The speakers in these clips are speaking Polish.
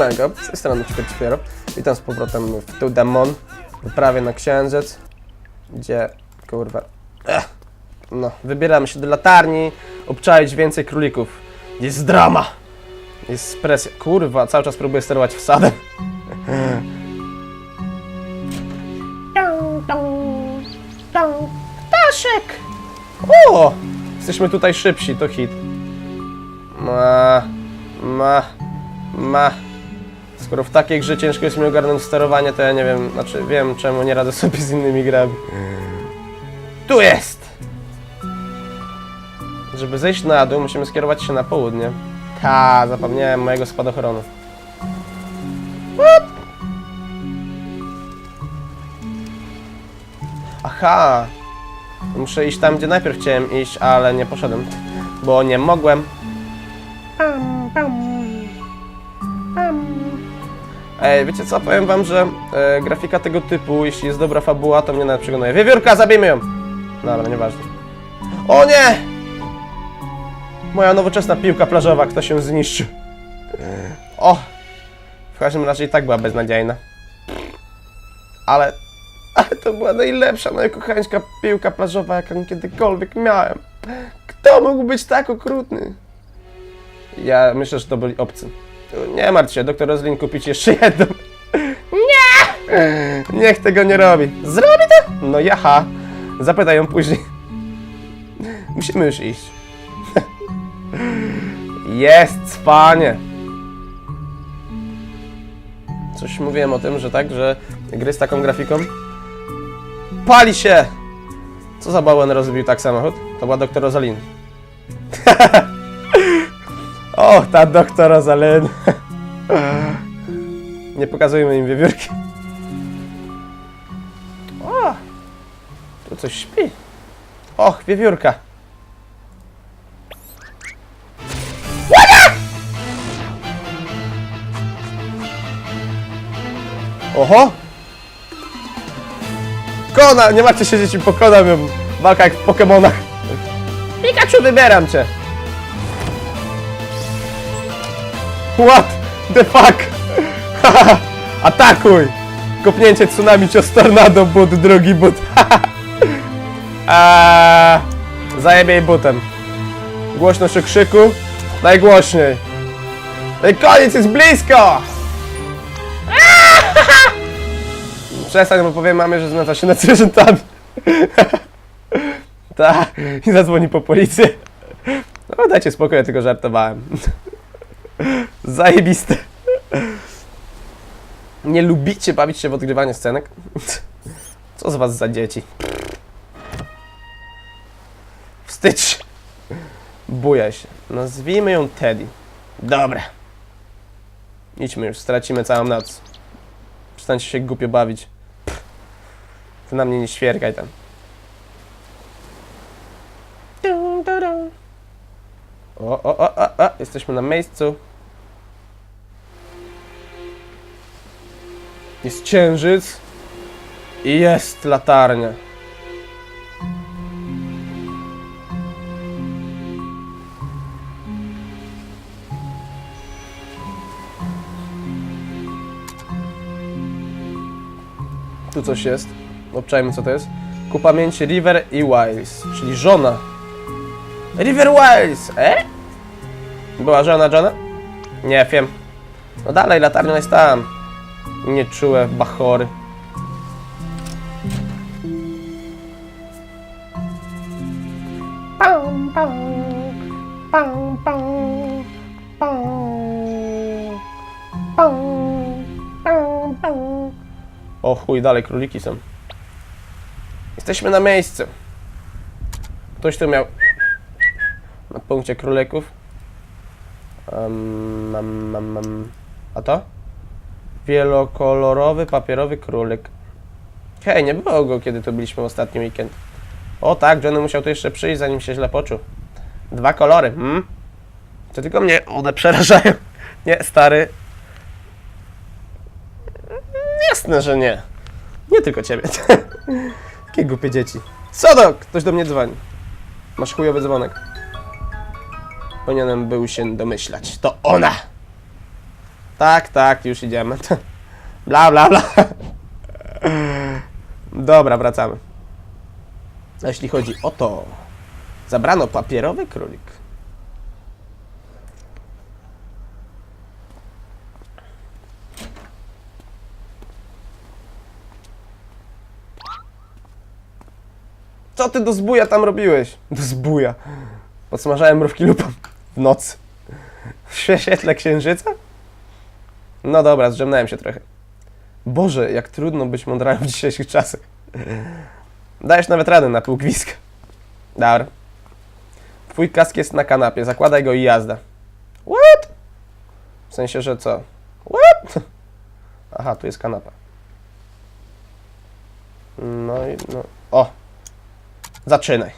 Siemanko, z tej strony Ćwierćwiero. Witam z powrotem w Tudemon, wyprawie na Księżyc, gdzie, kurwa, ech, no, wybieramy się do latarni, obczaić więcej królików. Jest drama, jest presja, kurwa, cały czas próbuję sterować wsadem. Ptaszek! O! Jesteśmy tutaj szybsi, to hit. Ma, ma, ma. Skoro w takiej grze ciężko jest mi ogarnąć sterowanie, to ja nie wiem, znaczy wiem czemu nie radzę sobie z innymi grami. Tu jest! Żeby zejść na dół, musimy skierować się na południe. Ta, zapomniałem mojego spadochronu. What? Aha! Muszę iść tam, gdzie najpierw chciałem iść, ale nie poszedłem, bo nie mogłem. Ej, wiecie co, powiem wam, że e, grafika tego typu, jeśli jest dobra fabuła, to mnie nawet przekonuje. Wiewiórka, zabijmy ją! Dobra, nieważne. O nie! Moja nowoczesna piłka plażowa, kto się zniszczył. O! W każdym razie i tak była beznadziejna. Ale... Ale to była najlepsza, najkochańska piłka plażowa, jaką kiedykolwiek miałem. Kto mógł być tak okrutny? Ja myślę, że to byli obcy. Nie martw się, doktor Rozlin kupić jeszcze jedną. Nie! Niech tego nie robi. Zrobi to? No jaha. Zapytaj ją później. Musimy już iść. Jest, spanie. Coś mówiłem o tym, że tak, że gry z taką grafiką pali się! Co za bałwan rozbił tak samochód? To była doktor Rosalin. O, ta doktor Rosalyn. Nie pokazujmy im wiewiórki. O, tu coś śpi. Och, wiewiórka. Oho! Kona! Nie macie siedzieć i pokonam ją. Walka jak w Pokemonach. Pikachu, wybieram cię. What the fuck? Atakuj! Kopnięcie tsunami, cios tornado, but, drugi but. Eee, butem. Głośność krzyku. Najgłośniej. No i koniec jest blisko! Przestań, bo powiem mamie, że znalazła się nad zwierzętami. Tak, i zadzwoni po policję. No dajcie spokój, ja tylko żartowałem. Zajebiste. Nie lubicie bawić się w odgrywanie scenek? Co z was za dzieci? Wstydź. Bujaj się. Nazwijmy ją Teddy. Dobra. Idźmy już, stracimy całą noc. Przestańcie się głupio bawić. Ty na mnie nie świerkaj tam. O, o, o, o, o, jesteśmy na miejscu. Jest księżyc i jest latarnia. Tu coś jest. Obczajmy co to jest. Ku pamięci River i Wiles, czyli żona River Wiles, e? Była żona Johna? Nie wiem. No dalej, latarnia jest tam. Nieczułe bachory. Pam, pam, pam, pam, pam, pam, pam, pam. O chuj, dalej króliki są. Jesteśmy na miejscu. Ktoś tu miał na punkcie królików. Um, mam, mam, mam. A to? Wielokolorowy papierowy królik. Hej, nie było go, kiedy tu byliśmy ostatni weekend. O tak, Johnny musiał tu jeszcze przyjść, zanim się źle poczuł. Dwa kolory, hmm? To tylko mnie one przerażają. Nie, stary. Jasne, że nie. Nie tylko ciebie. Jakie głupie dzieci. Co to? Ktoś do mnie dzwoni. Masz chujowy dzwonek. Powinienem był się domyślać. To ona! Tak, tak, już idziemy. Bla, bla, bla. Dobra, wracamy. A jeśli chodzi o to, zabrano papierowy królik. Ty do zbuja tam robiłeś? Do zbuja. Podsmażałem mrówki lupą w nocy. W świetle księżyca? No dobra, zdrzemnąłem się trochę. Boże, jak trudno być mądralem w dzisiejszych czasach. Dajesz nawet radę na pół gwizdka. Dobra. Twój kask jest na kanapie, zakładaj go i jazda. What? W sensie, że co? What? Aha, tu jest kanapa. No i no. Zaczynaj.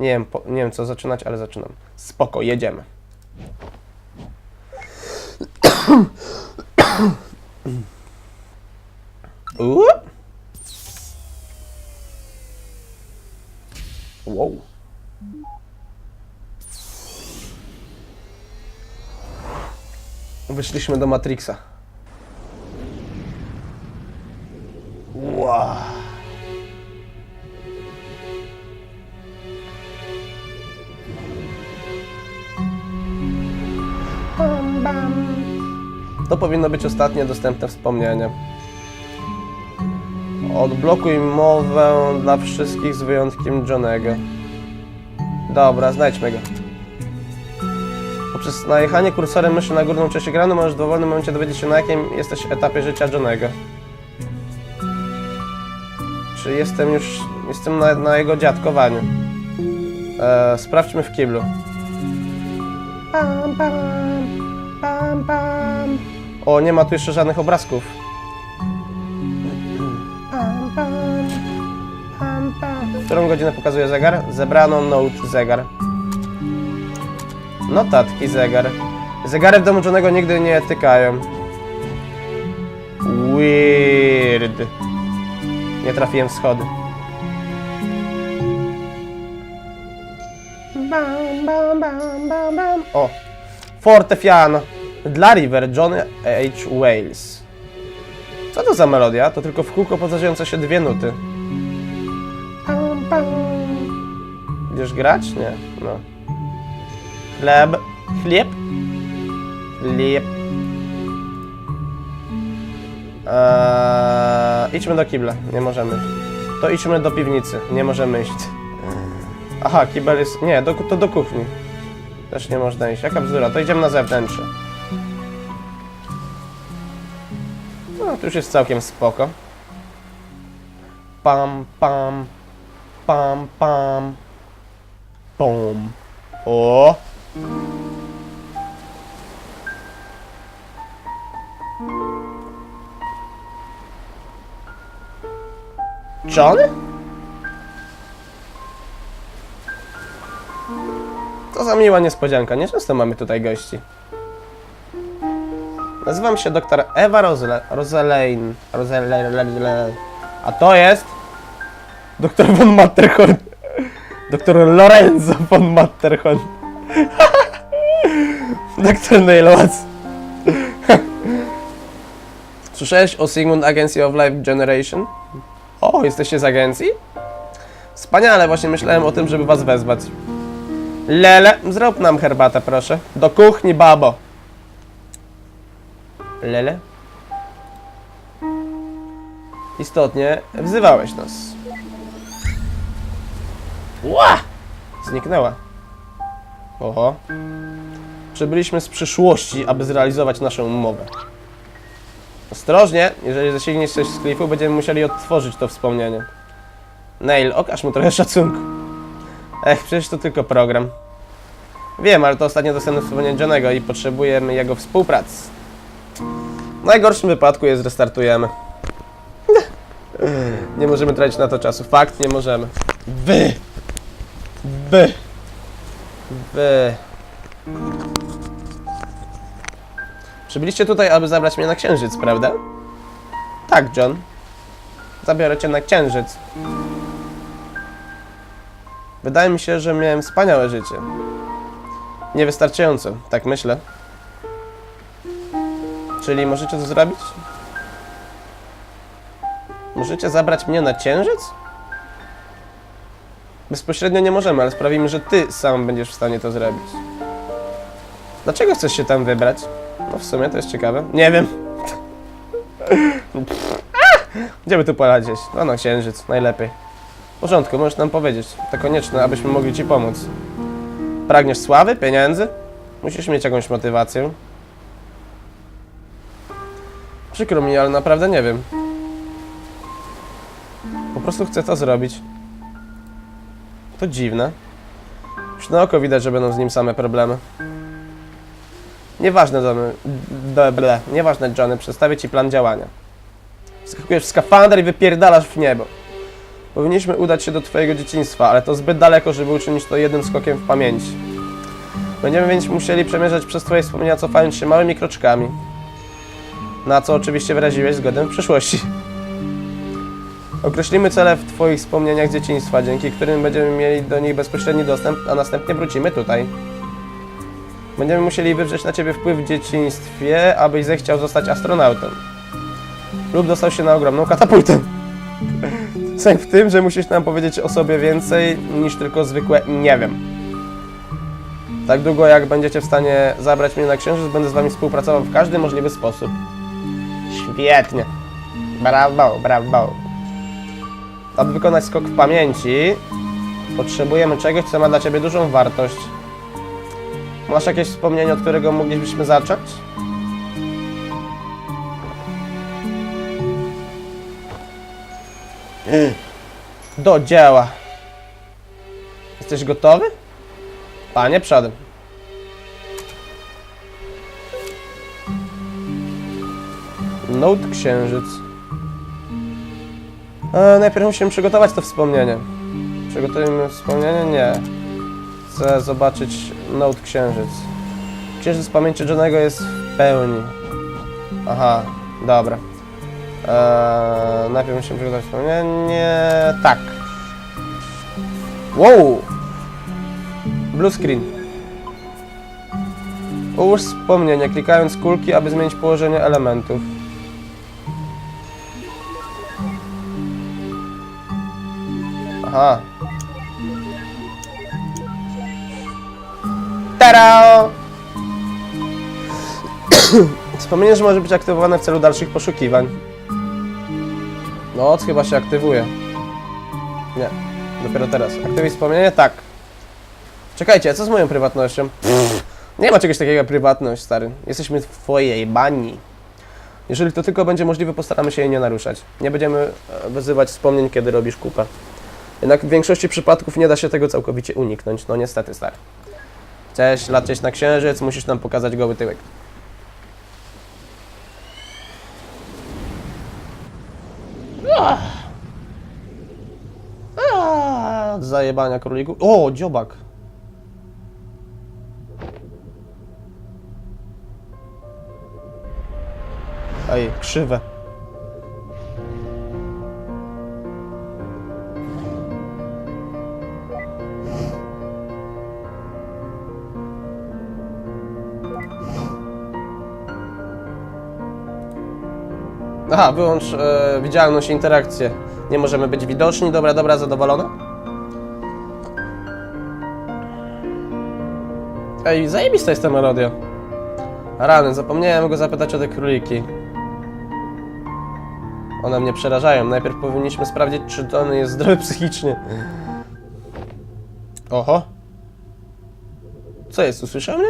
Nie wiem, po, nie wiem co zaczynać, ale zaczynam. Spoko, jedziemy. Uuu. Wow. Wyszliśmy do Matrixa. Wow. To powinno być ostatnie dostępne wspomnienie. Odblokuj mowę dla wszystkich z wyjątkiem Johnego. Dobra, znajdźmy go. Poprzez najechanie kursorem myszy na górną część ekranu możesz w dowolnym momencie dowiedzieć się na jakim jesteś etapie życia Johnego. Czy jestem już... jestem na, na jego dziadkowaniu. Eee, sprawdźmy w kiblu. Bam, bam. Bam, bam. O, nie ma tu jeszcze żadnych obrazków. Którą godzinę pokazuje zegar? Zebrano Note zegar. Notatki zegar. Zegary w domu Johnego nigdy nie tykają. Weird. Nie trafiłem w schody. Bam, bam, bam, bam, bam. O! Fortepiano. Dla River John H. Wales. Co to za melodia? To tylko w kółko powtarzające się dwie nuty. Będziesz grać? Nie. No. Chleb. Chleb. Chleb. Eee, idźmy do kibla. Nie możemy. To idźmy do piwnicy. Nie możemy iść. Aha, kibel jest... Nie, do, to do kuchni. Też nie można iść. Jaka bzdura. To idziemy na zewnętrzne. Tu już jest całkiem spoko. Pam, pam. Pam, pam. Pum. O! John? To za miła niespodzianka. Nieczęsto mamy tutaj gości. Nazywam się dr Ewa Rosle Roselein. Roselein. A to jest... Dr von Matterhorn. Dr Lorenzo von Matterhorn. Neil Watts. Słyszałeś o Sigmund Agency of Life Generation? O, jesteście z agencji? Wspaniale, właśnie myślałem o tym, żeby was wezwać. Lele, zrób nam herbatę, proszę. Do kuchni, babo. Lele? Istotnie, wzywałeś nas. Ła! Zniknęła. Oho. Przybyliśmy z przyszłości, aby zrealizować naszą umowę. Ostrożnie, jeżeli zasięgniesz coś z klifu, będziemy musieli odtworzyć to wspomnienie. Nail, okaż mu trochę szacunku. Ech, przecież to tylko program. Wiem, ale to ostatnio dostępne wspomnienie Johnego i potrzebujemy jego współpracy. W najgorszym wypadku je zrestartujemy. Nie możemy tracić na to czasu. Fakt, nie możemy. Wy! Wy! Wy! Przybyliście tutaj, aby zabrać mnie na księżyc, prawda? Tak, John. Zabiorę cię na księżyc. Wydaje mi się, że miałem wspaniałe życie. Niewystarczająco, tak myślę. Czyli możecie to zrobić? Możecie zabrać mnie na księżyc? Bezpośrednio nie możemy, ale sprawimy, że ty sam będziesz w stanie to zrobić. Dlaczego chcesz się tam wybrać? No w sumie to jest ciekawe. Nie wiem. Gdzie by tu polecieć? No na księżyc, najlepiej. W porządku, możesz nam powiedzieć. To konieczne, abyśmy mogli ci pomóc. Pragniesz sławy, pieniędzy? Musisz mieć jakąś motywację. Przykro mi, ale naprawdę nie wiem. Po prostu chcę to zrobić. To dziwne. Już na oko widać, że będą z nim same problemy. Nieważne, Johnny. Ble, ble. Nieważne, Johnny. Przedstawię ci plan działania. Skakujesz w skafander i wypierdalasz w niebo. Powinniśmy udać się do twojego dzieciństwa, ale to zbyt daleko, żeby uczynić to jednym skokiem w pamięci. Będziemy więc musieli przemierzać przez twoje wspomnienia, cofając się małymi kroczkami. Na co oczywiście wyraziłeś zgodę w przyszłości. Określimy cele w Twoich wspomnieniach z dzieciństwa, dzięki którym będziemy mieli do nich bezpośredni dostęp, a następnie wrócimy tutaj. Będziemy musieli wywrzeć na Ciebie wpływ w dzieciństwie, abyś zechciał zostać astronautą. Lub dostał się na ogromną katapultę. Sęk w tym, że musisz nam powiedzieć o sobie więcej niż tylko zwykłe nie wiem. Tak długo jak będziecie w stanie zabrać mnie na księżyc, będę z Wami współpracował w każdy możliwy sposób. Świetnie. Brawo, brawo. Aby wykonać skok w pamięci, potrzebujemy czegoś, co ma dla Ciebie dużą wartość. Masz jakieś wspomnienie, od którego moglibyśmy zacząć? Do dzieła. Jesteś gotowy? Panie, przodem. Note księżyc. E, najpierw musimy przygotować to wspomnienie. Przygotujemy wspomnienie? Nie. Chcę zobaczyć Note księżyc. Księżyc pamięci Johnego jest w pełni. Aha, dobra. Eee, najpierw musimy przygotować wspomnienie. Tak. Wow! Blue screen. Ułóż wspomnienie, klikając kulki, aby zmienić położenie elementów. Aha. Tara! Wspomnienie, że może być aktywowane w celu dalszych poszukiwań. No, chyba się aktywuje. Nie, dopiero teraz. Aktywuj wspomnienie? Tak. Czekajcie, co z moją prywatnością? Nie ma czegoś takiego jak prywatność, stary. Jesteśmy w twojej bani. Jeżeli to tylko będzie możliwe, postaramy się jej nie naruszać. Nie będziemy e, wyzywać wspomnień, kiedy robisz kupę. Jednak w większości przypadków nie da się tego całkowicie uniknąć. No niestety, stary. Chcesz lecieć na księżyc, musisz nam pokazać goły tyłek. Od zajebania króliku. O, dziobak. Ej, krzywe. Aha, wyłącz e, widzialność interakcję. Nie możemy być widoczni. Dobra, dobra, zadowolona? Ej, zajebista jest ta melodia. Rany, zapomniałem go zapytać o te króliki. One mnie przerażają. Najpierw powinniśmy sprawdzić, czy to on jest zdrowy psychicznie. Oho. Co jest, usłyszał mnie?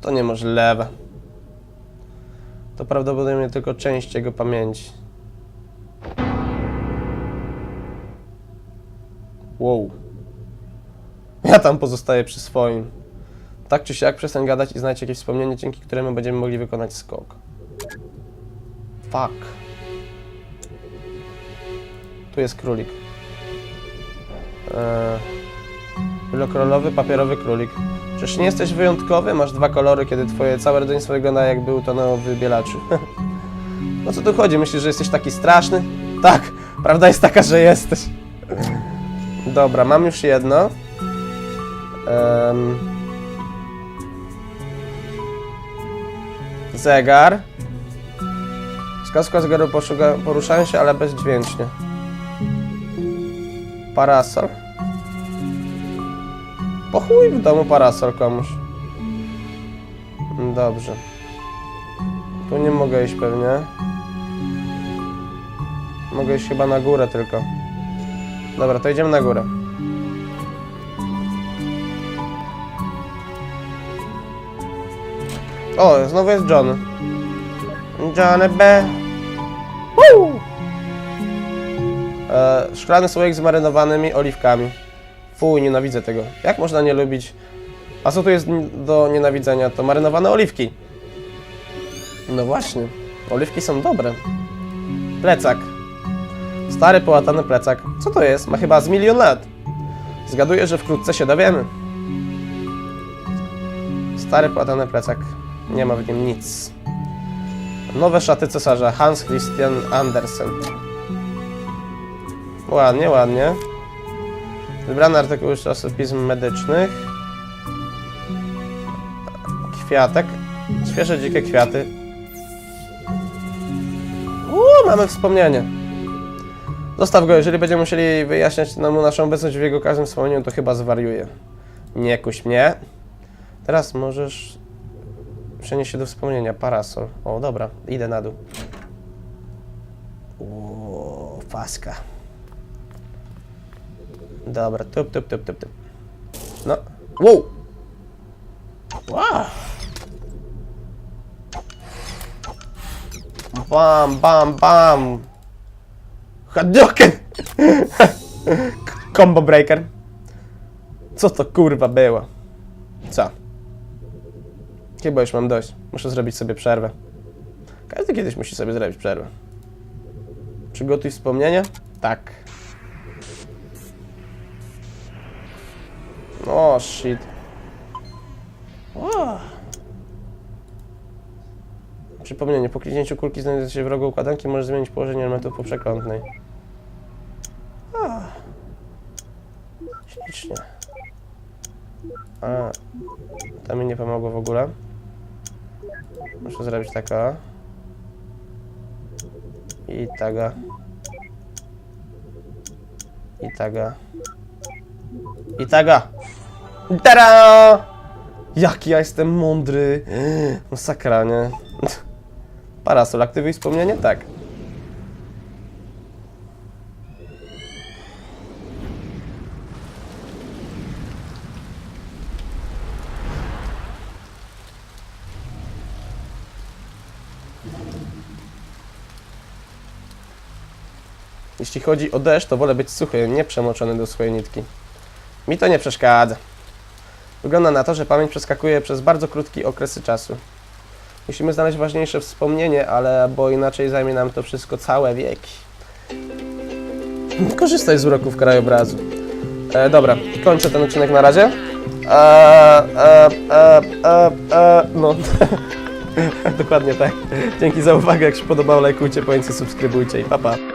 To niemożliwe. To prawdopodobnie tylko część jego pamięci. Wow. Ja tam pozostaję przy swoim. Tak czy siak przestań gadać i znajdź jakieś wspomnienie, dzięki któremu będziemy mogli wykonać skok. Fuck. Tu jest królik. Eee, wielokolorowy, papierowy królik. Czyż nie jesteś wyjątkowy? Masz dwa kolory, kiedy twoje całe rodzeństwo wygląda jakby utonęło w wybielaczu. no co tu chodzi? Myślisz, że jesteś taki straszny? Tak, prawda jest taka, że jesteś. Dobra, mam już jedno. Em. Zegar. Wskazówka zegaru poruszają się, ale bezdźwięcznie. Parasol. Po chuj w domu parasol komuś. Dobrze. Tu nie mogę iść pewnie. Mogę iść chyba na górę tylko. Dobra, to idziemy na górę. O, znowu jest John. Johnny B. Woo! E, szklany słoik z marynowanymi oliwkami. Fuj, nienawidzę tego. Jak można nie lubić... A co tu jest do nienawidzenia? To marynowane oliwki. No właśnie. Oliwki są dobre. Plecak. Stary, połatany plecak. Co to jest? Ma chyba z milion lat. Zgaduję, że wkrótce się dowiemy. Stary, połatany plecak. Nie ma w nim nic. Nowe szaty cesarza. Hans Christian Andersen. Ładnie, ładnie. Wybrane artykuły z czasopism medycznych. Kwiatek. Świeże, dzikie kwiaty. Uuu, mamy wspomnienie. Zostaw go, jeżeli będziemy musieli wyjaśniać nam naszą obecność w jego każdym wspomnieniu, to chyba zwariuje. Nie kuś mnie. Teraz możesz przenieść się do wspomnienia. Parasol. O, dobra, idę na dół. Uuu, paska. Dobra, tup, tup, tup, tup, tup. No. Wow! Wow! Bam, bam, bam! Hadouken! Combo breaker. Co to kurwa było? Co? Chyba już mam dość. Muszę zrobić sobie przerwę. Każdy kiedyś musi sobie zrobić przerwę. Przygotuj wspomnienia? Tak. O, shit. O. Przypomnienie, po kliknięciu kulki znajdującej się w rogu układanki możesz zmienić położenie elementów po przekątnej. A. Ślicznie. A, to mi nie pomogło w ogóle. Muszę zrobić taka. I taga. I taga. I taga. Tara! Jaki ja jestem mądry. Masakra, nie? Parasol, aktywuj wspomnienie? Tak. Jeśli chodzi o deszcz, to wolę być suchy, nie przemoczony do swojej nitki. Mi to nie przeszkadza. Wygląda na to, że pamięć przeskakuje przez bardzo krótki okresy czasu. Musimy znaleźć ważniejsze wspomnienie, ale bo inaczej zajmie nam to wszystko całe wieki. Korzystaj z uroków krajobrazu. E, dobra, kończę ten odcinek na razie. E, e, e, e, e, no, dokładnie tak. Dzięki za uwagę, jak się podobało, lajkujcie, powiedzcie, subskrybujcie i pa pa.